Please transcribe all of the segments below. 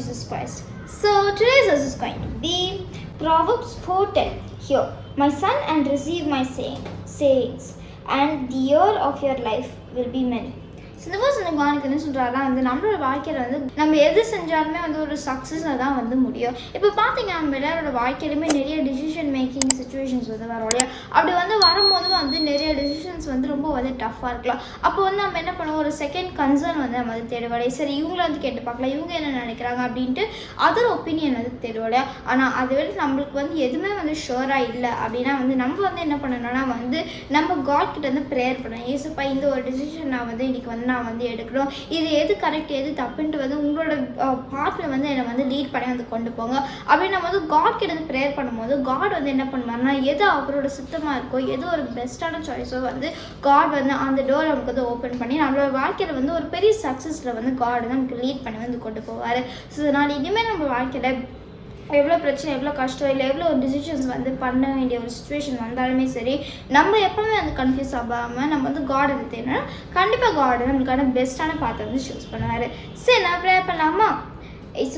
Jesus Christ. So today's verse is going to be Proverbs 4:10. Here, my son, and receive my saying, sayings, and the year of your life will be many. இந்த verse எனக்கு எனக்கு என்ன சொல்கிறாரா வந்து நம்மளோட வாழ்க்கையில் வந்து நம்ம எது செஞ்சாலுமே வந்து ஒரு சக்ஸஸாக தான் வந்து முடியும் இப்போ பார்த்தீங்கன்னா நம்ம எல்லாரோட வாழ்க்கையிலுமே நிறைய டிசிஷன் மேக்கிங் சுச்சுவேஷன்ஸ் வந்து வரும் இல்லையா அப்படி வந்து வர வந்து ரொம்ப வந்து டஃப்பாக இருக்கலாம். அப்போ வந்து நம்ம என்ன பண்ணுவோம்? ஒரு செகண்ட் கன்சர்ன் வந்து நம்ம வந்து தேடுவோம். சரி இவங்கள வந்து கேட்டு பார்க்கலாம். இவங்க என்ன நினைக்கிறாங்க? அப்படின்ட்டு அதர் ஒப்பீனியன் வந்து தேடுவோம் இல்லையா? ஆனால் அது விட நம்மளுக்கு வந்து எதுவுமே வந்து ஷுவராக இல்லை. அப்படின்னா வந்து நம்ம வந்து என்ன பண்ணணும்னா வந்து நம்ம காட் கிட்ட வந்து ப்ரேயர் பண்ணணும். ஏசுப்பா இந்த ஒரு டிசிஷன் நான் வந்து இன்னைக்கு வந்து நான் வந்து எடுக்கணும். இது எது கரெக்ட் எது தப்புன்ட்டு வந்து உங்களோட பார்ட்டில் வந்து என்னை வந்து லீட் பண்ணி வந்து கொண்டு போங்க. அப்படின்னு நம்ம வந்து காட் கிட்ட வந்து ப்ரேயர் பண்ணும்போது காட் வந்து என்ன பண்ணுவாருன்னா எது அவரோட சுத்தமாக இருக்கோ எது ஒரு பெஸ்ட்டான சாய்ஸோ வந்து காட் வந்து அந்த டோர் நமக்கு வந்து ஓப்பன் பண்ணி நம்மளோட வாழ்க்கையில் வந்து ஒரு பெரிய சக்ஸஸில் வந்து காட் வந்து நமக்கு லீட் பண்ணி வந்து கொண்டு போவார். ஸோ அதனால் இனிமேல் நம்ம வாழ்க்கையில் எவ்வளோ பிரச்சனை எவ்வளோ கஷ்டம் இல்லை எவ்வளோ டிசிஷன்ஸ் வந்து பண்ண வேண்டிய ஒரு சுச்சுவேஷன் வந்தாலுமே சரி நம்ம எப்பவுமே வந்து கன்ஃபியூஸ் ஆகாமல் நம்ம வந்து காட் எடுத்தேன்னா கண்டிப்பாக காட் நம்மளுக்கான பெஸ்ட்டான பாத்தை வந்து சூஸ் பண்ணுவார். சரி நான் ப்ரே பண்ணலாமா?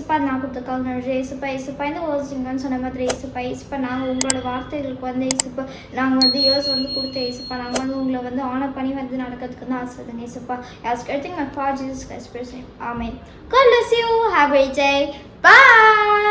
ஏசுப்பா நான் கொடுத்துருக்காங்க நன்றி ஏசுப்பா ஏசுப்பா இந்த ஓசிங்கன்னு சொன்ன மாதிரி ஏசுப்பா ஏசுப்பா நாங்கள் உங்களோட வார்த்தைகளுக்கு வந்து ஏசுப்பா நாங்கள் வந்து இயர்ஸ் வந்து கொடுத்த ஏசுப்பா நாங்கள் வந்து உங்களை வந்து ஆனர் பண்ணி வந்து நடக்கிறதுக்கு வந்து ஆசைப்படுங்க ஏசுப்பா yes getting my for Jesus Christ amen God bless you. Have a great day. Bye.